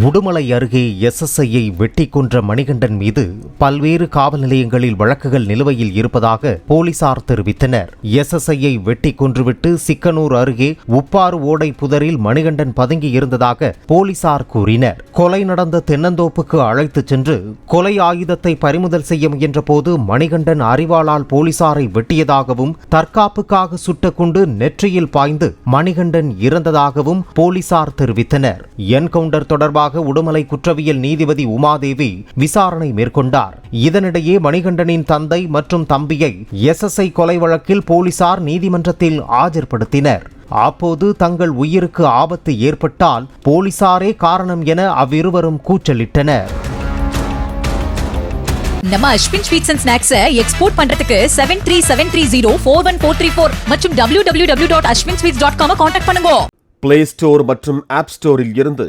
உடுமலை அருகே எஸ்எஸ்ஐயை வெட்டி கொன்ற மணிகண்டன் மீது பல்வேறு காவல் நிலையங்களில் வழக்குகள் நிலுவையில் இருப்பதாக போலீசார் தெரிவித்தனர். எஸ்எஸ்ஐயை வெட்டி கொன்றுவிட்டு சிக்கனூர் அருகே உப்பாறு ஓடை புதரில் மணிகண்டன் பதுங்கி இருந்ததாக போலீசார் கூறினர். கொலை நடந்த தென்னந்தோப்புக்கு அழைத்துச் சென்று கொலை ஆயுதத்தை பறிமுதல் செய்ய முயன்றபோது மணிகண்டன் அறிவாளால் போலீசாரை வெட்டியதாகவும் தற்காப்புக்காக சுட்ட குண்டு நெற்றியில் பாய்ந்து மணிகண்டன் இறந்ததாகவும் போலீசார் தெரிவித்தனர். என்கவுண்டர் தொடர்பாக உடுமலை குற்றவியல் நீதிபதி உமாதேவி விசாரணை மேற்கொண்டார். இதனிடையே மணிகண்டனின் தந்தை மற்றும் தம்பியை எஸ்எஸ்ஐ கொலை வழக்கில் போலீசார் நீதிமன்றத்தில் ஆஜர்படுத்தினர். அப்போது தங்கள் உயிருக்கு ஆபத்து ஏற்பட்டால் போலீசாரே காரணம் என அவ்விருவரும் கூச்சலிட்டனர். நம்ம அஸ்வின் ஸ்வீட்ஸ் அண்ட் ஸ்நாக்ஸை எக்ஸ்போர்ட் பண்றதுக்கு seven three seven three zero four one four three four மற்றும் W W W dot Ashwin sweets dot com contact பண்ணுங்க. பிளே ஸ்டோர் மற்றும் ஆப் ஸ்டோரில் இருந்து